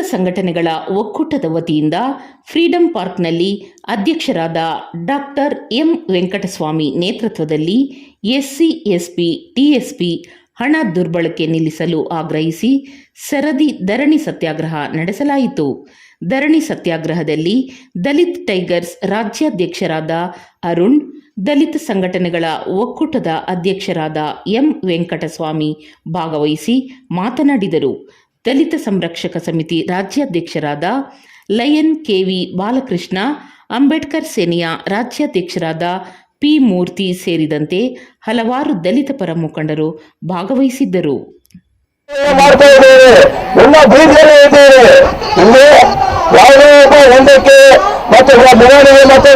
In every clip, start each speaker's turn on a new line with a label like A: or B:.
A: ಸಂಘಟನೆಗಳ ಒಕ್ಕೂಟದ ವತಿಯಿಂದ ಫ್ರೀಡಂ ಪಾರ್ಕ್ನಲ್ಲಿ ಅಧ್ಯಕ್ಷರಾದ ಡಾಕ್ಟರ್ ಎಂ ವೆಂಕಟಸ್ವಾಮಿ ನೇತೃತ್ವದಲ್ಲಿ ಎಸ್ಸಿ, ಎಸ್ಪಿ, ಟಿಎಸ್ಪಿ ಹಣ ದುರ್ಬಳಕೆ ನಿಲ್ಲಿಸಲು ಆಗ್ರಹಿಸಿ ಸರದಿ ಧರಣಿ ಸತ್ಯಾಗ್ರಹ ನಡೆಸಲಾಯಿತು. ಧರಣಿ ಸತ್ಯಾಗ್ರಹದಲ್ಲಿ ದಲಿತ್ ಟೈಗರ್ಸ್ ರಾಜ್ಯಾಧ್ಯಕ್ಷರಾದ ಅರುಣ್, ದಲಿತ ಸಂಘಟನೆಗಳ ಒಕ್ಕೂಟದ ಅಧ್ಯಕ್ಷರಾದ ಎಂ ವೆಂಕಟಸ್ವಾಮಿ ಭಾಗವಹಿಸಿ ಮಾತನಾಡಿದರು. ದಲಿತ ಸಂರಕ್ಷಕ ಸಮಿತಿ ರಾಜ್ಯಾಧ್ಯಕ್ಷರಾದ ಲಯನ್ ಕೆವಿ ಬಾಲಕೃಷ್ಣ, ಅಂಬೇಡ್ಕರ್ ಸೇನೆಯ ರಾಜ್ಯಾಧ್ಯಕ್ಷರಾದ ಪಿ ಮೂರ್ತಿ ಸೇರಿದಂತೆ ಹಲವಾರು ದಲಿತ ಪರ ಮುಖಂಡರು ಭಾಗವಹಿಸಿದ್ದರು.
B: ಮತ್ತೆ ಬೆಳವಣಿಗೆ ಮತ್ತೆ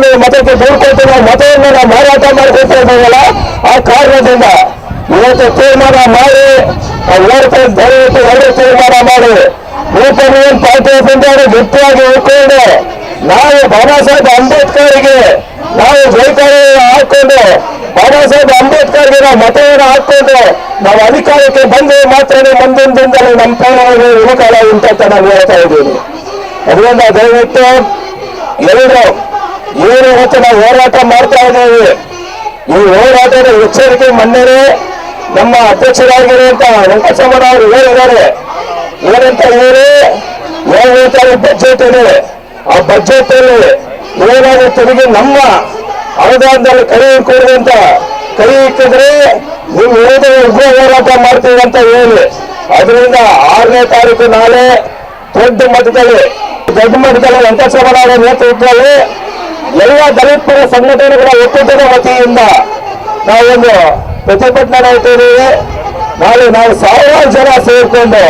B: ಮಾಡಿ ಒಳ್ಳೆ ತೀರ್ಮಾನ ಮಾಡಿ. ರಿಪಬ್ಲಿಕನ್ ಪಾರ್ಟಿ ಬಂದವರು ಗಟ್ಟಿಯಾಗಿ ಉಳ್ಕೊಂಡು ನಾವು ಬಾಬಾ ಸಾಹೇಬ್ ಅಂಬೇಡ್ಕರ್ಗೆ, ನಾವು ಜೈಕಾರ ಹಾಕೊಂಡು ಬಾಬಾ ಸಾಹೇಬ್ ಅಂಬೇಡ್ಕರ್ಗೆ ನಾವು ಮತವನ್ನು ಹಾಕೊಂಡು ನಾವು ಅಧಿಕಾರಕ್ಕೆ ಬಂದು ಮಾತ್ರ ಮುಂದಿನ ದಿನದಲ್ಲಿ ನಮ್ಮ ಪ್ರಾಣಗಳಿಗೆ ಉಳಿಕಾಲ ಅಂತ ನಾನು ಹೇಳ್ತಾ ಇದ್ದೀನಿ. ಅದರಿಂದ ದಯವಿಟ್ಟು ಎರಡು ಏನು ಇವತ್ತು ನಾವು ಹೋರಾಟ ಮಾಡ್ತಾ ಇದ್ದೀವಿ ಈ ಹೋರಾಟದ ಎಚ್ಚರಿಕೆ ಮೊನ್ನೆನೇ ನಮ್ಮ ಅಧ್ಯಕ್ಷರಾಗಿರುವಂತ ವೆಂಕಟರಮಣ ಅವರು ಹೇಳಿದ್ದಾರೆ. ಏನಂತ ಹೇಳಿ ಏಳು ಬಜೆಟ್ ಇದೆ. ಆ ಬಜೆಟ್ ಅಲ್ಲಿ ಏನಾದ್ರೂ ತೆರಿಗೆ ನಮ್ಮ ಅನುದಾನದಲ್ಲಿ ಕೈ ಕೊಡುವಂತ ಕೈ ಇಟ್ಟಿದ್ರೆ ನೀವು ಏನೇ ಉಗ್ರ ಹೋರಾಟ ಮಾಡ್ತೀವಿ ಅಂತ ಹೇಳಿ. ಅದರಿಂದ ಆರನೇ ತಾರೀಕು ನಾಳೆ ದೊಡ್ಡ ಮಟ್ಟದಲ್ಲಿ ದೊಡ್ಡ ಮಟ್ಟದಲ್ಲಿ ವೆಂಕಟರಮಣ ಅವರ ನೇತೃತ್ವದಲ್ಲಿ ಎಲ್ಲ ದಲಿತ ಪರ ಸಂಘಟನೆಗಳ ಒಕ್ಕೂಟದ ವತಿಯಿಂದ ನಾವೊಂದು ಪ್ರತಿಭಟನೆ ಮಾಡ್ತಾ ಇದ್ದೀವಿ ನಾಳೆ ನಾವು ಸಾವಿರಾರು ಜನ ಸೇರಿಕೊಂಡು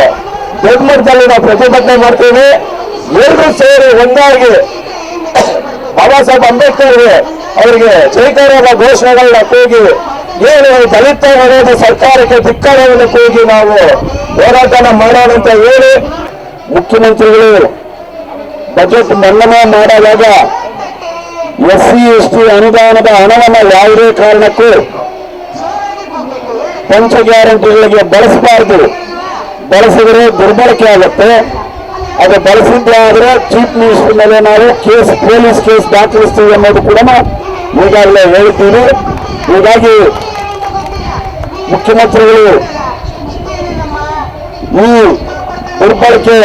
B: ದೊಡ್ಡ ಮಟ್ಟದಲ್ಲಿ ನಾವು ಪ್ರತಿಭಟನೆ ಮಾಡ್ತೀವಿ. ಎಲ್ಲರೂ ಸೇರಿ ಒಂದಾಗಿ ಬಾಬಾ ಸಾಹೇಬ್ ಅಂಬೇಡ್ಕರ್ ಅವರಿಗೆ ಜೈಕಾರದ ಘೋಷಣೆಗಳನ್ನ ಕೂಗಿ, ಏನು ದಲಿತ ವಿರೋಧ ಸರ್ಕಾರಕ್ಕೆ ಧಿಕ್ಕಾರವನ್ನು ಕೂಗಿ ನಾವು ಹೋರಾಟನ ಮಾಡೋಣ ಅಂತ ಹೇಳಿ ಮುಖ್ಯಮಂತ್ರಿಗಳು ಬಜೆಟ್ ಮಂಡನೆ ಮಾಡುವಾಗ ಎಸ್ ಸಿ ಎಸ್ ಟಿ ಅನುದಾನದ ಹಣವನ್ನು ಯಾವುದೇ ಕಾರಣಕ್ಕೂ ಪಂಚ ಗ್ಯಾರಂಟಿಗಳಿಗೆ ಬಳಸಬಾರದು. ಬಳಸಿದ್ರೆ ದುರ್ಬಳಕೆ ಆಗುತ್ತೆ. ಅದು ಬಳಸಿದ್ದೆ ಆದ್ರೆ ಚೀಫ್ ಮಿನಿಸ್ಟರ್ ಮೇಲೆ ನಾವು ಕೇಸ್, ಪೊಲೀಸ್ ಕೇಸ್ ದಾಖಲಿಸ್ತೀವಿ ಅನ್ನೋದು ಕೂಡ ಈಗಾಗಲೇ ಹೇಳ್ತೀವಿ. ಹೀಗಾಗಿ ಮುಖ್ಯಮಂತ್ರಿಗಳು ಈ ದುರ್ಬಳಕೆ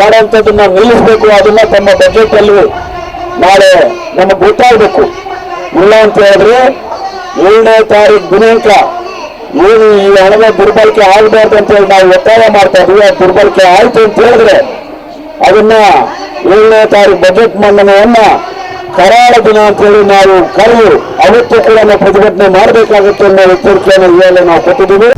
B: ಮಾಡುವಂಥದ್ದನ್ನ ನಿಲ್ಲಿಸಬೇಕು. ಅದನ್ನ ತಮ್ಮ ಬಜೆಟ್ ಅಲ್ಲಿ ನಾಳೆ ನಮಗೆ ಗೊತ್ತಾಗಬೇಕು. ಇಲ್ಲ ಅಂತ ಹೇಳಿದ್ರೆ ಏಳನೇ ತಾರೀಕು ದಿನಾಂಕ ಏನು ಈ ಹಣದ ದುರ್ಬಳಕೆ ಆಗಬಾರ್ದು ಅಂತ ಹೇಳಿ ನಾವು ಒತ್ತಾಯ ಮಾಡ್ತಾ ಇದ್ವಿ. ದುರ್ಬಳಕೆ ಆಯ್ತು ಅಂತ ಹೇಳಿದ್ರೆ ಅದನ್ನ ಏಳನೇ ತಾರೀಕು ಬಜೆಟ್ ಮಂಡನೆಯನ್ನ ಕರಾಳ ದಿನ ಅಂತ ನಾವು ಕರೆಯು ಅವತ್ತು ಕೂಡ ನಾವು ಪ್ರತಿಭಟನೆ ಮಾಡಬೇಕಾಗುತ್ತೆ ಅನ್ನೋ ಎಚ್ಚರಿಕೆಯನ್ನು ಇವೆಲ್ಲ ನಾವು ಕೊಟ್ಟಿದ್ದೀವಿ.